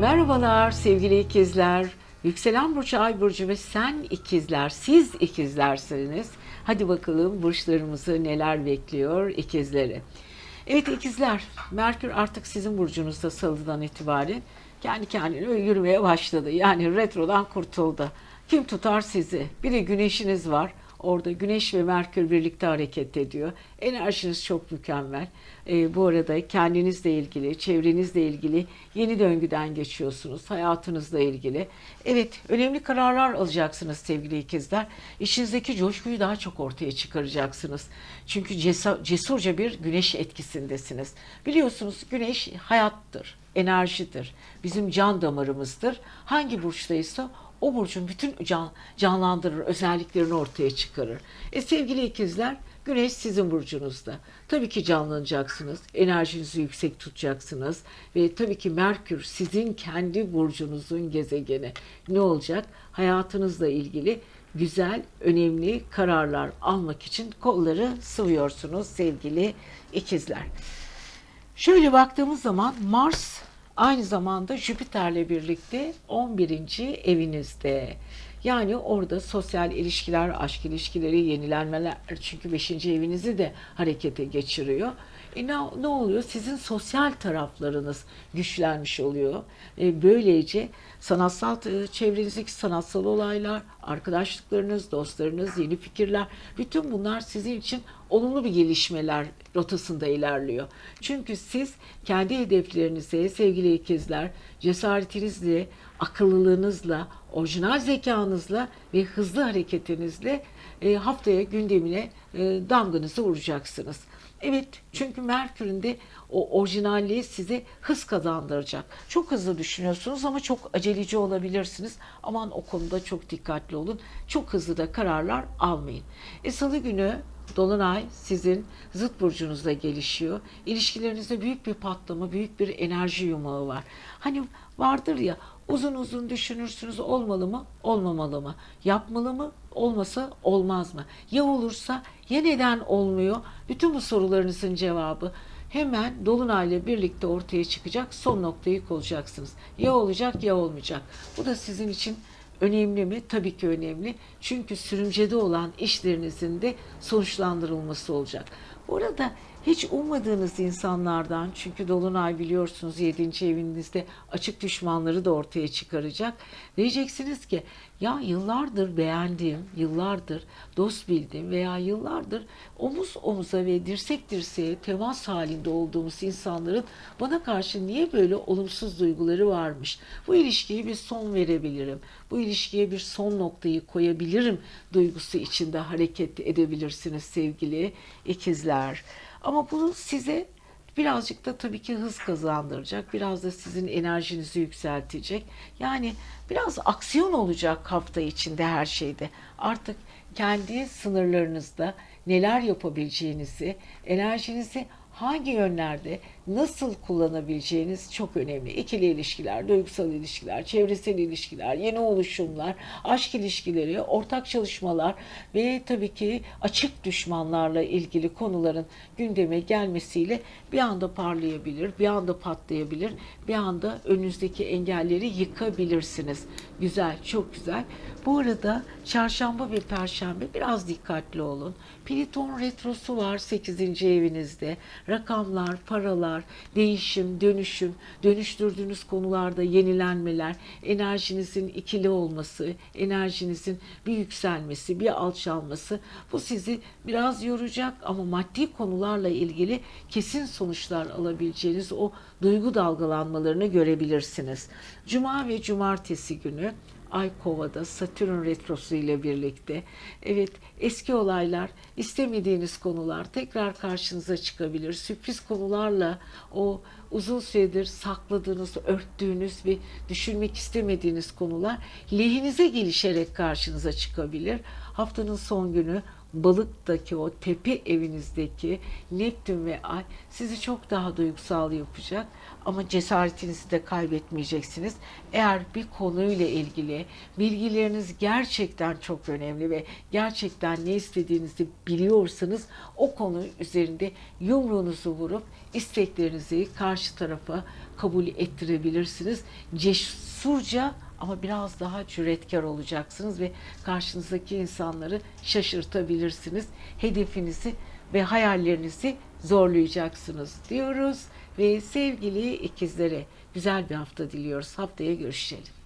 Merhabalar sevgili ikizler. Yükselen burcu, ay burcu ve sen ikizler, siz ikizlersiniz. Hadi bakalım burçlarımızı neler bekliyor ikizleri. Evet ikizler, Merkür artık sizin burcunuzda salıdan itibaren kendi kendine yürümeye başladı. Yani retrodan kurtuldu. Kim tutar sizi? Bir de güneşiniz var. Orada Güneş ve Merkür birlikte hareket ediyor. Enerjiniz çok mükemmel. Ee, bu arada kendinizle ilgili, çevrenizle ilgili yeni döngüden geçiyorsunuz. Hayatınızla ilgili. Evet, önemli kararlar alacaksınız sevgili ikizler. İşinizdeki coşkuyu daha çok ortaya çıkaracaksınız. Çünkü cesurca bir güneş etkisindesiniz. Biliyorsunuz güneş hayattır, enerjidir. Bizim can damarımızdır. Hangi burçtaysa o burcun bütün can, canlandırır, özelliklerini ortaya çıkarır. E sevgili ikizler, Güneş sizin burcunuzda. Tabii ki canlanacaksınız, enerjinizi yüksek tutacaksınız ve tabii ki Merkür sizin kendi burcunuzun gezegeni. Ne olacak? Hayatınızla ilgili güzel, önemli kararlar almak için kolları sıvıyorsunuz sevgili ikizler. Şöyle baktığımız zaman Mars aynı zamanda Jüpiter'le birlikte 11. evinizde. Yani orada sosyal ilişkiler, aşk ilişkileri, yenilenmeler çünkü 5. evinizi de harekete geçiriyor. E ne, ne oluyor? Sizin sosyal taraflarınız güçlenmiş oluyor. E böylece sanatsal e, çevrenizdeki sanatsal olaylar, arkadaşlıklarınız, dostlarınız, yeni fikirler, bütün bunlar sizin için olumlu bir gelişmeler rotasında ilerliyor. Çünkü siz kendi hedeflerinize sevgili ikizler cesaretinizle, akıllılığınızla, orijinal zekanızla ve hızlı hareketinizle e, haftaya gündemine e, damganızı vuracaksınız. Evet çünkü Merkür'ün de o orijinalliği size hız kazandıracak. Çok hızlı düşünüyorsunuz ama çok aceleci olabilirsiniz. Aman o konuda çok dikkatli olun. Çok hızlı da kararlar almayın. E, Salı günü Dolunay sizin zıt burcunuzda gelişiyor. İlişkilerinizde büyük bir patlama, büyük bir enerji yumağı var. Hani vardır ya uzun uzun düşünürsünüz olmalı mı, olmamalı mı? Yapmalı mı, olmasa olmaz mı? Ya olursa ya neden olmuyor? Bütün bu sorularınızın cevabı hemen Dolunay'la birlikte ortaya çıkacak. Son noktayı koyacaksınız. Ya olacak ya olmayacak. Bu da sizin için Önemli mi? Tabii ki önemli. Çünkü sürümcede olan işlerinizin de sonuçlandırılması olacak. Bu arada hiç ummadığınız insanlardan çünkü Dolunay biliyorsunuz 7. evinizde açık düşmanları da ortaya çıkaracak. Diyeceksiniz ki ya yıllardır beğendiğim, yıllardır dost bildiğim veya yıllardır omuz omuza ve dirsek dirseğe temas halinde olduğumuz insanların bana karşı niye böyle olumsuz duyguları varmış? Bu ilişkiye bir son verebilirim. Bu ilişkiye bir son noktayı koyabilirim duygusu içinde hareket edebilirsiniz sevgili ikizler. Ama bu size birazcık da tabii ki hız kazandıracak. Biraz da sizin enerjinizi yükseltecek. Yani biraz aksiyon olacak hafta içinde her şeyde. Artık kendi sınırlarınızda neler yapabileceğinizi, enerjinizi hangi yönlerde nasıl kullanabileceğiniz çok önemli. İkili ilişkiler, duygusal ilişkiler, çevresel ilişkiler, yeni oluşumlar, aşk ilişkileri, ortak çalışmalar ve tabii ki açık düşmanlarla ilgili konuların gündeme gelmesiyle bir anda parlayabilir, bir anda patlayabilir, bir anda önünüzdeki engelleri yıkabilirsiniz. Güzel, çok güzel. Bu arada çarşamba ve perşembe biraz dikkatli olun. Pliton retrosu var 8. evinizde. Rakamlar, paralar, değişim, dönüşüm, dönüştürdüğünüz konularda yenilenmeler, enerjinizin ikili olması, enerjinizin bir yükselmesi, bir alçalması bu sizi biraz yoracak ama maddi konularla ilgili kesin sonuçlar alabileceğiniz o duygu dalgalanmalarını görebilirsiniz. Cuma ve cumartesi günü Ay Kova'da Satürn retrosu ile birlikte evet eski olaylar, istemediğiniz konular tekrar karşınıza çıkabilir. Sürpriz konularla o uzun süredir sakladığınız, örttüğünüz ve düşünmek istemediğiniz konular lehinize gelişerek karşınıza çıkabilir. Haftanın son günü balıktaki o tepe evinizdeki Neptün ve Ay sizi çok daha duygusal yapacak ama cesaretinizi de kaybetmeyeceksiniz. Eğer bir konuyla ilgili bilgileriniz gerçekten çok önemli ve gerçekten ne istediğinizi biliyorsanız o konu üzerinde yumruğunuzu vurup isteklerinizi karşı tarafa kabul ettirebilirsiniz. Cesurca ama biraz daha cüretkar olacaksınız ve karşınızdaki insanları şaşırtabilirsiniz. Hedefinizi ve hayallerinizi zorlayacaksınız diyoruz ve sevgili ikizlere güzel bir hafta diliyoruz. Haftaya görüşelim.